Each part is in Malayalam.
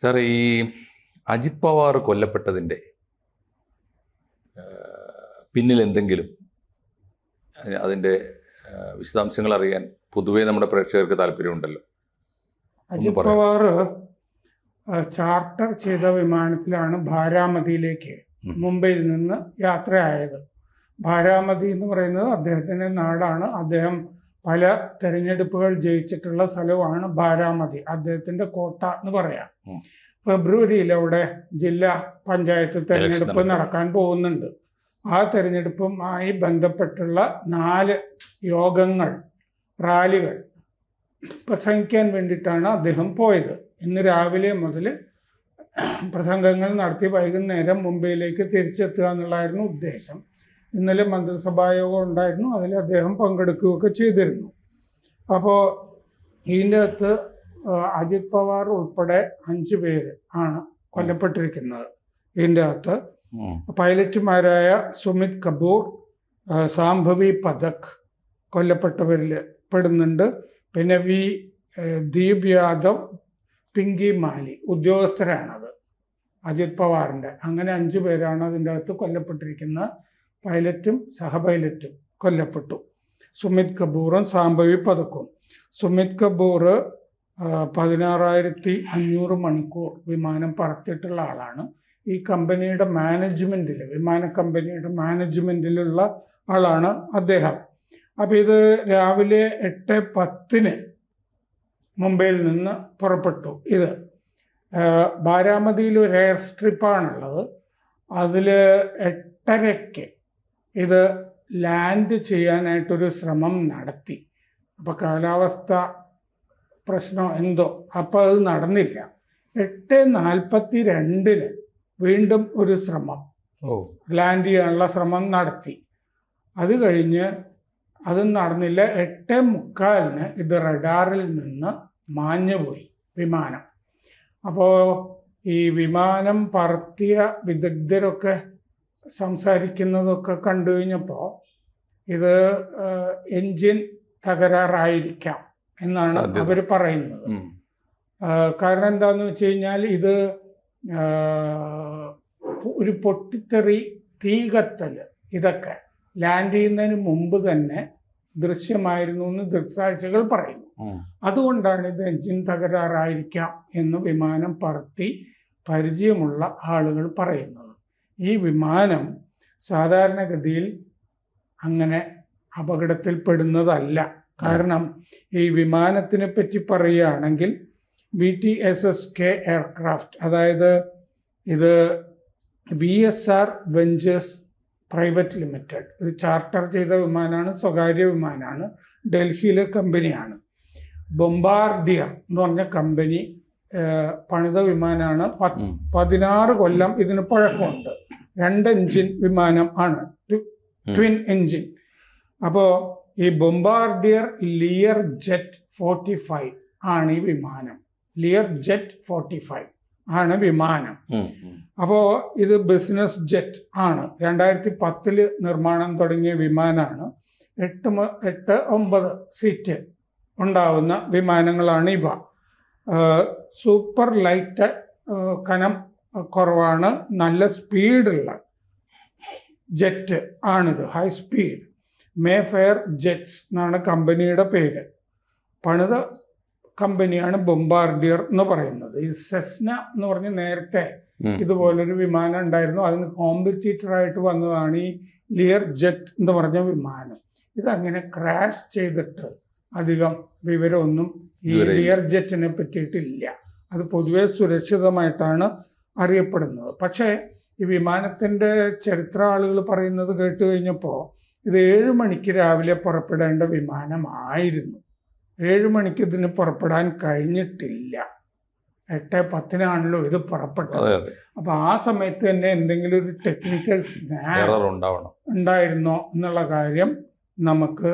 സാർ ഈ അജിത് പവാർ കൊല്ലപ്പെട്ടതിന്റെ പിന്നിൽ എന്തെങ്കിലും അതിന്റെ അതിന്റെ വിശദാംശങ്ങൾ അറിയാൻ പൊതുവേ നമ്മുടെ പ്രേക്ഷകർക്ക് താല്പര്യമുണ്ടല്ലോ. അജിത് പവാർ ചാർട്ടർ ചെയ്ത വിമാനത്തിലാണ് ഭാരാമതിയിലേക്ക് മുംബൈയിൽ നിന്ന് യാത്രയായത്. ഭാരാമതി എന്ന് പറയുന്നത് അദ്ദേഹത്തിന്റെ നാടാണ്. അദ്ദേഹം പല തെരഞ്ഞെടുപ്പുകൾ ജയിച്ചിട്ടുള്ള സ്ഥലമാണ് ബാരാമതി. അദ്ദേഹത്തിന്റെ കോട്ട എന്ന് പറയാം. ഫെബ്രുവരിയിൽ അവിടെ ജില്ലാ പഞ്ചായത്ത് തെരഞ്ഞെടുപ്പ് നടക്കാൻ പോകുന്നുണ്ട്. ആ തെരഞ്ഞെടുപ്പുമായി ബന്ധപ്പെട്ടുള്ള നാല് യോഗങ്ങൾ റാലികൾ പ്രസംഗിക്കാൻ വേണ്ടിയിട്ടാണ് അദ്ദേഹം പോയത്. ഇന്ന് രാവിലെ മുതൽ പ്രസംഗങ്ങൾ നടത്തി വൈകുന്നേരം മുംബൈയിലേക്ക് തിരിച്ചെത്തുക എന്നുള്ളതായിരുന്നു ഉദ്ദേശം. ഇന്നലെ മന്ത്രിസഭായോഗം ഉണ്ടായിരുന്നു. അതിൽ അദ്ദേഹം പങ്കെടുക്കുകയൊക്കെ ചെയ്തിരുന്നു. അപ്പോൾ ഇതിന്റെ അകത്ത് അജിത് പവാർ ഉൾപ്പെടെ അഞ്ച് പേര് ആണ് കൊല്ലപ്പെട്ടിരിക്കുന്നത് ഇതിന്റെ അകത്ത്. പൈലറ്റുമാരായ സുമിത് കപൂർ സാംഭവി പഥക് കൊല്ലപ്പെട്ടവരിൽ പെടുന്നുണ്ട്. പിന്നെ വി ദീപ് യാദവ് പിങ്കി മാലി ഉദ്യോഗസ്ഥരാണത്. അജിത് പവാറിന്റെ. അങ്ങനെ അഞ്ചു പേരാണ് അതിന്റെ അകത്ത് കൊല്ലപ്പെട്ടിരിക്കുന്ന പൈലറ്റും സഹപൈലറ്റും കൊല്ലപ്പെട്ടു. സുമിത് കപൂറും സാംഭവി പതക്കും. സുമിത് കപൂർ പതിനാറായിരത്തി അഞ്ഞൂറ് മണിക്കൂർ വിമാനം പറത്തിയിട്ടുള്ള ആളാണ്. ഈ കമ്പനിയുടെ മാനേജ്മെന്റിൽ വിമാന കമ്പനിയുടെ മാനേജ്മെന്റിലുള്ള ആളാണ് അദ്ദേഹം. അപ്പോൾ ഇത് രാവിലെ എട്ട് പത്തിന് മുംബൈയിൽ നിന്ന് പുറപ്പെട്ടു ഇത്. ബാരാമതിയിൽ ഒരു എയർ സ്ട്രിപ്പാണുള്ളത്. അതിൽ എട്ടരയ്ക്ക് ഇത് ലാൻഡ് ചെയ്യാനായിട്ടൊരു ശ്രമം നടത്തി. അപ്പോൾ കാലാവസ്ഥ പ്രശ്നം എന്തോ അപ്പോൾ അത് നടന്നില്ല. എട്ട് നാൽപ്പത്തി രണ്ടിന് വീണ്ടും ഒരു ശ്രമം ഓ. ലാൻഡ് ചെയ്യാനുള്ള ശ്രമം നടത്തി. അത് കഴിഞ്ഞ് അതും നടന്നില്ല. എട്ട് മുക്കാലിന് ഇത് റഡാറിൽ നിന്ന് മാഞ്ഞുപോയി വിമാനം. അപ്പോൾ ഈ വിമാനം പറത്തിയ വിദഗ്ധരൊക്കെ സംസാരിക്കുന്നതൊക്കെ കണ്ടു കഴിഞ്ഞപ്പോൾ ഇത് എൻജിൻ തകരാറായിരിക്കാം എന്നാണ് അവർ പറയുന്നത്. കാരണം എന്താന്ന് വെച്ച് കഴിഞ്ഞാൽ ഇത് ഒരു പൊട്ടിത്തെറി തീ കത്തൽ ഇതൊക്കെ ലാൻഡ് ചെയ്യുന്നതിന് മുമ്പ് തന്നെ ദൃശ്യമായിരുന്നു എന്ന് ദൃക്സാക്ഷികൾ പറയുന്നു. അതുകൊണ്ടാണ് ഇത് എഞ്ചിൻ തകരാറായിരിക്കാം എന്ന് വിമാനം പറത്തി പരിചയമുള്ള ആളുകൾ പറയുന്നത്. ഈ വിമാനം സാധാരണഗതിയിൽ അങ്ങനെ അപകടത്തിൽപ്പെടുന്നതല്ല. കാരണം ഈ വിമാനത്തിനെ പറ്റി പറയുകയാണെങ്കിൽ V T S S K aircraft അതായത് ഇത് V S R ventures private limited ഇത് ചാർട്ടർ ചെയ്ത വിമാനമാണ് സ്വകാര്യ വിമാനമാണ് ഡൽഹിയിലെ കമ്പനിയാണ്. ബൊംബാർഡിയർ എന്ന് പറഞ്ഞ കമ്പനി പണിത വിമാനമാണ്. പതിനാറ് കൊല്ലം ഇതിന് പഴക്കമുണ്ട്. രണ്ട് എഞ്ചിൻ വിമാനം ആണ്. ട്വിൻ എഞ്ചിൻ അപ്പോ ഈ Bombardier Lear jet forty five ആണ് ഈ വിമാനം. ലിയർ ജെറ്റ് ഫോർട്ടി ഫൈവ് ആണ് വിമാനം. അപ്പോൾ ഇത് ബിസിനസ് ജെറ്റ് ആണ്. രണ്ടായിരത്തി പത്തിൽ നിർമ്മാണം തുടങ്ങിയ വിമാനമാണ് എട്ട് എട്ട് ഒമ്പത് സീറ്റ് ഉണ്ടാവുന്ന വിമാനങ്ങളാണ് ഇവ. സൂപ്പർ ലൈറ്റ് കനം കുറവാണ്. നല്ല സ്പീഡുള്ള ജെറ്റ് ആണിത്. High speed Mayfair jets എന്നാണ് കമ്പനിയുടെ പേര്. പണിത കമ്പനിയാണ് ബൊംബാർഡിയർ എന്ന് പറയുന്നത്. ഈ സെസ്ന എന്ന് പറഞ്ഞ് നേരത്തെ ഇതുപോലൊരു വിമാനം ഉണ്ടായിരുന്നു. അതിന് കോമ്പറ്റീറ്റർ ആയിട്ട് വന്നതാണ് ഈ ലിയർ ജെറ്റ് എന്ന് പറഞ്ഞ വിമാനം. ഇതങ്ങനെ ക്രാഷ് ചെയ്തിട്ട് അധികം വിവരമൊന്നും ഈ ലിയർ ജെറ്റിനെ പറ്റിയിട്ടില്ല. അത് പൊതുവെ സുരക്ഷിതമായിട്ടാണ് അറിയപ്പെടുന്നത്. പക്ഷേ ഈ വിമാനത്തിന്റെ ചരിത്ര ആളുകൾ പറയുന്നത് കേട്ട് കഴിഞ്ഞപ്പോൾ ഇത് ഏഴ് മണിക്ക് രാവിലെ പുറപ്പെടേണ്ട വിമാനമായിരുന്നു. ഏഴ് മണിക്ക് ഇതിന് പുറപ്പെടാൻ കഴിഞ്ഞിട്ടില്ല. എട്ട് പത്തിനാണല്ലോ ഇത് പുറപ്പെട്ടത്. അപ്പൊ ആ സമയത്ത് തന്നെ എന്തെങ്കിലും ഒരു ടെക്നിക്കൽ ഉണ്ടായിരുന്നോ എന്നുള്ള കാര്യം നമുക്ക്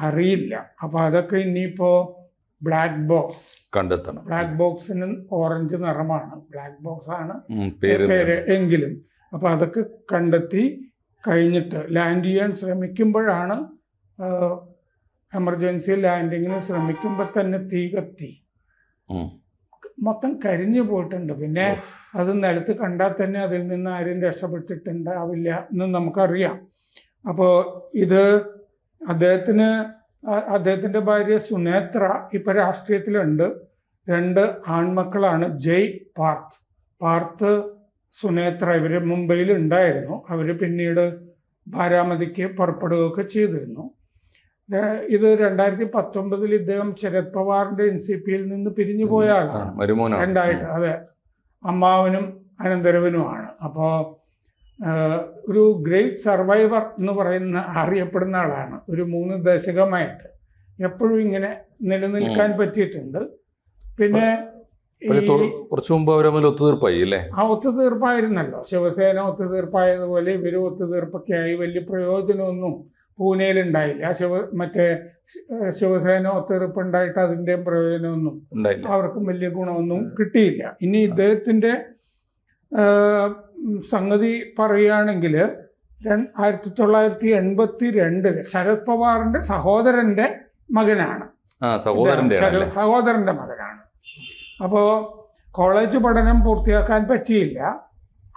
അറിയില്ല. അപ്പൊ അതൊക്കെ ഇനിയിപ്പോ ബ്ലാക്ക് ബോക്സ് കണ്ടെത്തണം. ബ്ലാക്ക് ബോക്സിന് ഓറഞ്ച് നിറമാണ്. ബ്ലാക്ക് ബോക്സ് ആണ് പേര് എങ്കിലും. അപ്പൊ അതൊക്കെ കണ്ടെത്തി കഴിഞ്ഞിട്ട് ലാൻഡ് ചെയ്യാൻ ശ്രമിക്കുമ്പോഴാണ് എമർജൻസി ലാൻഡിങ്ങിന് ശ്രമിക്കുമ്പോൾ തന്നെ തീ കത്തി. മൊത്തം കരിഞ്ഞു പോയിട്ടുണ്ട്. പിന്നെ അത് നിലത്ത് കണ്ടാൽ തന്നെ അതിൽ നിന്ന് ആരും രക്ഷപ്പെട്ടിട്ടുണ്ടാവില്ല എന്ന് നമുക്കറിയാം. അപ്പോൾ ഇത് അദ്ദേഹത്തിന് അദ്ദേഹത്തിന്റെ ഭാര്യ സുനേത്ര ഇപ്പം രാഷ്ട്രീയത്തിലുണ്ട്. രണ്ട് ആൺമക്കളാണ് ജയ് പാർത്ത് പാർത്ത് സുനേത്ര ഇവർ മുംബൈയിൽ ഉണ്ടായിരുന്നു അവർ പിന്നീട് ബാരാമതിക്ക് പുറപ്പെടുകയൊക്കെ ചെയ്തിരുന്നു. ഇത് രണ്ടായിരത്തി പത്തൊമ്പതിൽ ഇദ്ദേഹം ശരത് പവാറിന്റെ എൻ സി പിയിൽ നിന്ന് പിരിഞ്ഞു പോയ ആളാണ്. രണ്ടായിട്ട് അതെ. അമ്മാവനും അനന്തരവനുമാണ്. അപ്പോൾ ഒരു ഗ്രേറ്റ് സർവൈവർ എന്ന് പറയുന്ന അറിയപ്പെടുന്ന ആളാണ്. ഒരു മൂന്ന് ദശകമായിട്ട് എപ്പോഴും ഇങ്ങനെ നിലനിൽക്കാൻ പറ്റിയിട്ടുണ്ട്. പിന്നെ കുറച്ചു മുമ്പ് അവർ തമ്മിൽ ഒത്തുതീർപ്പായി അല്ലേ? ആ ഒത്തുതീർപ്പായിരുന്നല്ലോ. ശിവസേന ഒത്തുതീർപ്പായതുപോലെ ഇവർ ഒത്തുതീർപ്പൊക്കെ ആയി. വലിയ പ്രയോജനമൊന്നും പൂനെയിൽ ഉണ്ടായില്ല. ശിവ മറ്റേ ശിവസേന ഒത്തുതീർപ്പുണ്ടായിട്ട് അതിന്റെയും പ്രയോജനമൊന്നും അവർക്കും വലിയ ഗുണമൊന്നും കിട്ടിയില്ല. ഇനി ഇദ്ദേഹത്തിന്റെ സംഗതി പറയുകയാണെങ്കിൽ ആയിരത്തി തൊള്ളായിരത്തി എൺപത്തി രണ്ടിൽ ശരത് പവാറിന്റെ സഹോദരന്റെ മകനാണ്. സഹോദരന്റെ സഹോദരന്റെ മകനാണ്. അപ്പോ കോളേജ് പഠനം പൂർത്തിയാക്കാൻ പറ്റിയില്ല.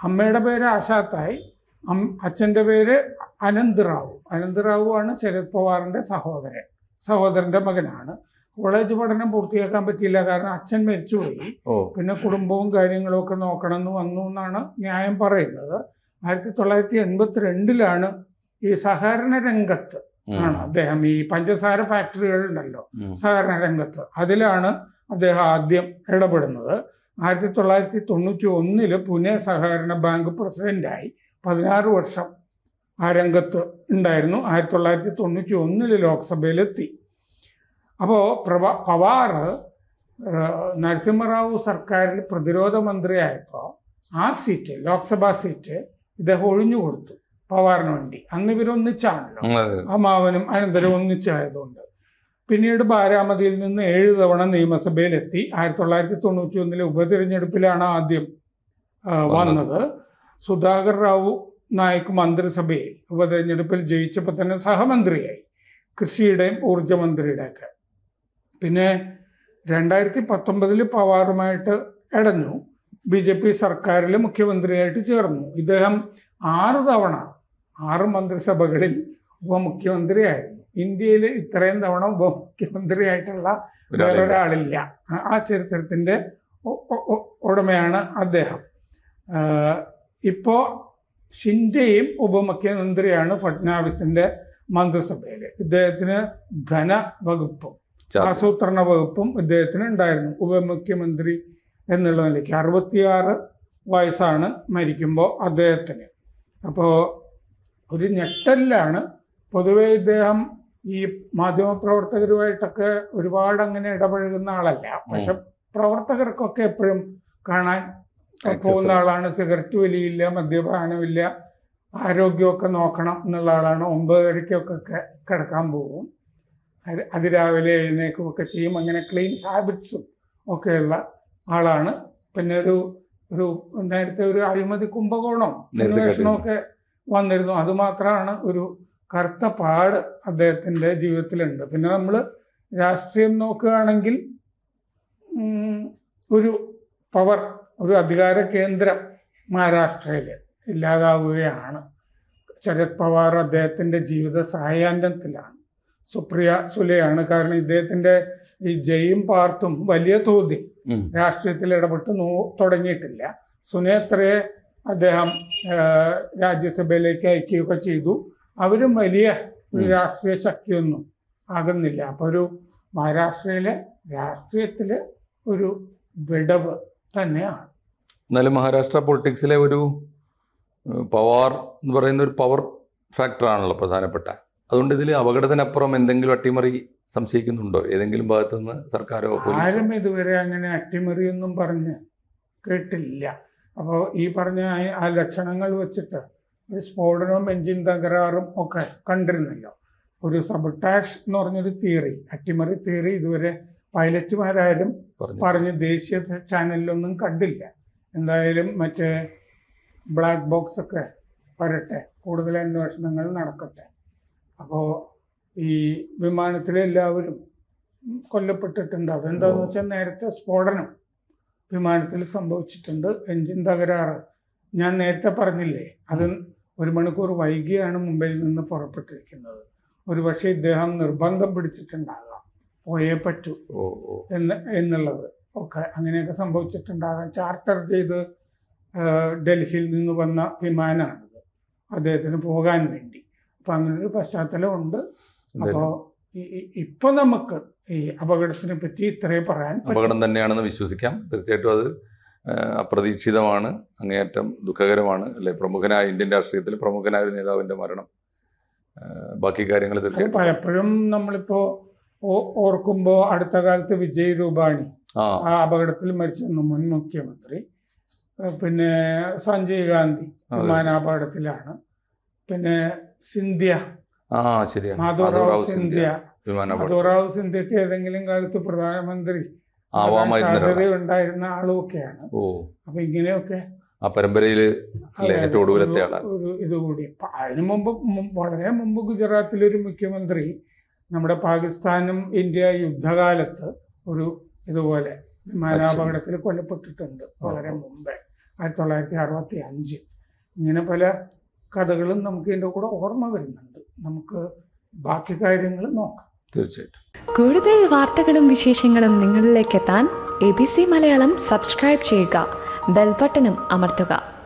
അമ്മയുടെ പേര് ആശാത്തായി. അച്ഛന്റെ അച്ഛന്റെ പേര് അനന്ത് റാവു. അനന്ത് റാവു ആണ് ശരത് പവാറിന്റെ സഹോദരൻ സഹോദരന്റെ മകനാണ്. കോളേജ് പഠനം പൂർത്തിയാക്കാൻ പറ്റിയില്ല. കാരണം അച്ഛൻ മരിച്ചുപോയി. പിന്നെ കുടുംബവും കാര്യങ്ങളും ഒക്കെ നോക്കണം എന്ന് വന്നു എന്നാണ് ന്യായം പറയുന്നത്. ആയിരത്തി തൊള്ളായിരത്തി എൺപത്തി രണ്ടിലാണ് ഈ സഹകരണ രംഗത്ത് ആണ് അദ്ദേഹം ഈ പഞ്ചസാര ഫാക്ടറികൾ ഉണ്ടല്ലോ സഹകരണ രംഗത്ത്. അതിലാണ് അദ്ദേഹം ആദ്യം ഇടപെടുന്നത്. ആയിരത്തി തൊള്ളായിരത്തി തൊണ്ണൂറ്റി ഒന്നിൽ പുനെ സഹകരണ ബാങ്ക് പ്രസിഡന്റായി പതിനാറ് വർഷം ആ രംഗത്ത് ഉണ്ടായിരുന്നു. ആയിരത്തി തൊള്ളായിരത്തി തൊണ്ണൂറ്റി ഒന്നിൽ ലോക്സഭയിലെത്തി. അപ്പോൾ പ്രഭ പവാർ നരസിംഹറാവു സർക്കാരിൽ പ്രതിരോധ മന്ത്രിയായപ്പോൾ ആ സീറ്റ് ലോക്സഭാ സീറ്റ് ഇദ്ദേഹം ഒഴിഞ്ഞു കൊടുത്തു പവാറിന് വേണ്ടി. അന്ന് ഇവരൊന്നിച്ചാണല്ലോ. ഒന്നിച്ചാണല്ലോ. അമ്മാവനും അനന്തരം ഒന്നിച്ചായതുകൊണ്ട്. പിന്നീട് ബാരാമതിയിൽ നിന്ന് ഏഴ് തവണ നിയമസഭയിലെത്തി. ആയിരത്തി തൊള്ളായിരത്തി തൊണ്ണൂറ്റി ഒന്നിലെ ഉപതിരഞ്ഞെടുപ്പിലാണ് ആദ്യം വന്നത്. സുധാകർ റാവു നായക് മന്ത്രിസഭയിൽ ഉപതെരഞ്ഞെടുപ്പിൽ ജയിച്ചപ്പോൾ തന്നെ സഹമന്ത്രിയായി. കൃഷിയുടെയും ഊർജമന്ത്രിയുടെയൊക്കെ. പിന്നെ രണ്ടായിരത്തി പത്തൊമ്പതിൽ പവാറുമായിട്ട് ഇടഞ്ഞു. ബി ജെ പി സർക്കാരിൽ മുഖ്യമന്ത്രിയായിട്ട് ചേർന്നു. ഇദ്ദേഹം ആറ് തവണ ആറ് മന്ത്രിസഭകളിൽ ഉപമുഖ്യമന്ത്രിയായിരുന്നു. ഇന്ത്യയിൽ ഇത്രയും തവണ ഉപമുഖ്യമന്ത്രിയായിട്ടുള്ള വേറൊരാളില്ല. ആ- ചരിത്രത്തിന്റെ ഉടമയാണ് അദ്ദേഹം. ഇപ്പോൾ ഇപ്പോ ഷിൻഡെയും ഉപമുഖ്യമന്ത്രിയാണ് ഫഡ്നാവിസിന്റെ മന്ത്രിസഭയിൽ ഇദ്ദേഹത്തിന് ധനവകുപ്പും. ആസൂത്രണ വകുപ്പും ഇദ്ദേഹത്തിന് ഉണ്ടായിരുന്നു. ഉപമുഖ്യമന്ത്രി എന്നുള്ള നിലയ്ക്ക് അറുപത്തിയാറ് വയസ്സാണ് മരിക്കുമ്പോൾ അദ്ദേഹത്തിന്. അപ്പോൾ ഒരു ഞെട്ടലിലാണ്. പൊതുവെ ഇദ്ദേഹം ഈ മാധ്യമപ്രവർത്തകരുമായിട്ടൊക്കെ ഒരുപാട് അങ്ങനെ ഇടപഴകുന്ന ആളല്ല. പക്ഷെ പ്രവർത്തകർക്കൊക്കെ എപ്പോഴും കാണാൻ പോകുന്ന ആളാണ്. സിഗരറ്റ് വലിയില്ല മദ്യപാനമില്ല ആരോഗ്യമൊക്കെ നോക്കണം എന്നുള്ള ആളാണ്. ഒമ്പതരയ്ക്കൊക്കെ കിടക്കാൻ പോകും. അത് അതിരാവിലെ എഴുന്നേക്കുമൊക്കെ ചെയ്യും. അങ്ങനെ ക്ലീൻ ഹാബിറ്റ്സും ഒക്കെയുള്ള ആളാണ്. പിന്നെ ഒരു ഒരു നേരത്തെ ഒരു അഴിമതി കുംഭകോണം അന്വേഷണമൊക്കെ വന്നിരുന്നു. അതുമാത്രമാണ് ഒരു കറുത്ത പാട് അദ്ദേഹത്തിന്റെ ജീവിതത്തിലുണ്ട്. പിന്നെ നമ്മൾ രാഷ്ട്രീയം നോക്കുകയാണെങ്കിൽ ഒരു പവർ ഒരു അധികാര കേന്ദ്രം മഹാരാഷ്ട്രയിൽ ഇല്ലാതാവുകയാണ്. ശരത് പവാർ അദ്ദേഹത്തിന്റെ ജീവിത സായാഹ്നത്തിലാണ്. സുപ്രിയ സുലയാണ്. കാരണം ഇദ്ദേഹത്തിന്റെ ഈ ജയും പാർത്തും വലിയ തോതിൽ രാഷ്ട്രീയത്തിൽ ഇടപെട്ട് നോ തുടങ്ങിയിട്ടില്ല. സുനേത്രയെ അദ്ദേഹം രാജ്യസഭയിലേക്ക് അയക്കുകയൊക്കെ ചെയ്തു. അവരും വലിയ രാഷ്ട്രീയ ശക്തിയൊന്നും ആകുന്നില്ല. അപ്പൊ ഒരു മഹാരാഷ്ട്രയിലെ രാഷ്ട്രീയത്തിൽ ഒരു വിടവ് തന്നെയാണ്. എന്നാലും മഹാരാഷ്ട്ര പൊളിറ്റിക്സിലെ ഒരു പവാർ എന്ന് പറയുന്ന ഒരു പവർ ഫാക്ടറാണല്ലോ പ്രധാനപ്പെട്ട. അതുകൊണ്ട് ഇതിൽ അപകടത്തിനപ്പുറം എന്തെങ്കിലും അട്ടിമറി സംശയിക്കുന്നുണ്ടോ? ഏതെങ്കിലും ഭാഗത്തു നിന്ന് സർക്കാരോ ആരും ഇതുവരെ അങ്ങനെ അട്ടിമറിയൊന്നും പറഞ്ഞ് കേട്ടില്ല. അപ്പോൾ ഈ പറഞ്ഞ ആ- ലക്ഷണങ്ങൾ വെച്ചിട്ട് ഒരു സ്ഫോടനവും എഞ്ചിൻ തകരാറും ഒക്കെ കണ്ടിരുന്നല്ലോ. ഒരു സബട്ടാഷ് എന്ന് പറഞ്ഞൊരു തിയറി അട്ടിമറി തിയറി ഇതുവരെ പൈലറ്റുമാരായാലും പറഞ്ഞ് ദേശീയ ചാനലിലൊന്നും കണ്ടില്ല. എന്തായാലും മറ്റേ ബ്ലാക്ക് ബോക്സ് ഒക്കെ വരട്ടെ. കൂടുതൽ അന്വേഷണങ്ങൾ നടക്കട്ടെ. അപ്പോൾ ഈ വിമാനത്തിലെ എല്ലാവരും കൊല്ലപ്പെട്ടിട്ടുണ്ട്. അതെന്താന്ന് വെച്ചാൽ നേരത്തെ സ്ഫോടനം വിമാനത്തിൽ സംഭവിച്ചിട്ടുണ്ട്. എൻജിൻ തകരാറ്. ഞാൻ നേരത്തെ പറഞ്ഞില്ലേ അത് ഒരു മണിക്കൂർ വൈകിയാണ് മുംബൈയിൽ നിന്ന് പുറപ്പെട്ടിരിക്കുന്നത്. ഒരുപക്ഷെ ഇദ്ദേഹം നിർബന്ധം പിടിച്ചിട്ടുണ്ടാകാം. പോയേ പറ്റൂ എന്ന് എന്നുള്ളത്. ഒക്കെ അങ്ങനെയൊക്കെ സംഭവിച്ചിട്ടുണ്ടാകാം. ചാർട്ടർ ചെയ്ത് ഡൽഹിയിൽ നിന്ന് വന്ന വിമാനമാണിത്. അദ്ദേഹത്തിന് പോകാൻ വേണ്ടി. അപ്പം അങ്ങനൊരു പശ്ചാത്തലമുണ്ട് അപ്പോൾ അപ്പോ ഇപ്പൊ നമുക്ക് ഈ അപകടത്തിനെ പറ്റി ഇത്രയും പറയാൻ. അപകടം തന്നെയാണെന്ന് വിശ്വസിക്കാം. തീർച്ചയായിട്ടും അത് അപ്രതീക്ഷിതമാണ് അങ്ങേയറ്റം ദുഃഖകരമാണ് അല്ലെ? പ്രമുഖനായ ഇന്ത്യൻ രാഷ്ട്രീയത്തിൽ പ്രമുഖനായ ഒരു നേതാവിന്റെ മരണം. ബാക്കി കാര്യങ്ങൾ തീർച്ചയായിട്ടും പലപ്പോഴും നമ്മളിപ്പോ ഓർക്കുമ്പോ അടുത്ത കാലത്ത് വിജയ് രൂപാണി ആ. അപകടത്തിൽ മരിച്ച മുൻ മുഖ്യമന്ത്രി. പിന്നെ സഞ്ജയ് ഗാന്ധി. വിമാനാപകടത്തിലാണ്. പിന്നെ സിന്ധ്യ. ആ ശരിയാ മാധവറാവ് സിന്ധ്യ. മാധവറാവ് സിന്ധ്യക്ക് ഏതെങ്കിലും കാലത്ത് പ്രധാനമന്ത്രി. ഉണ്ടായിരുന്ന ആളുമൊക്കെയാണ്. ഓ. അപ്പൊ ഇങ്ങനെയൊക്കെ ആ പരമ്പരയിൽ ഏറ്റവും ഒടുവിലത്തെ ഒരു- ഇതുകൂടി അതിനു മുമ്പ് വളരെ മുമ്പ് ഗുജറാത്തിലൊരു മുഖ്യമന്ത്രി നമ്മുടെ പാകിസ്ഥാനും ഇന്ത്യ യുദ്ധകാലത്ത് ഒരു ഇതുപോലെ വിമാനാപകടത്തിൽ കൊല്ലപ്പെട്ടിട്ടുണ്ട് വളരെ. മുമ്പേ. ആയിരത്തി തൊള്ളായിരത്തി അറുപത്തി അഞ്ച്. ഇങ്ങനെ പല കഥകളും നമുക്ക് ഇതിന്റെ കൂടെ ഓർമ്മ വരുന്നുണ്ട്. നമുക്ക് ബാക്കി കാര്യങ്ങൾ നോക്കാം. തീർച്ചയായിട്ടും. കൂടുതൽ വാർത്തകളും വിശേഷങ്ങളും നിങ്ങളിലേക്ക് എത്താൻ A B C Malayalam subscribe ചെയ്യുക. ബെൽബട്ടനും അമർത്തുക.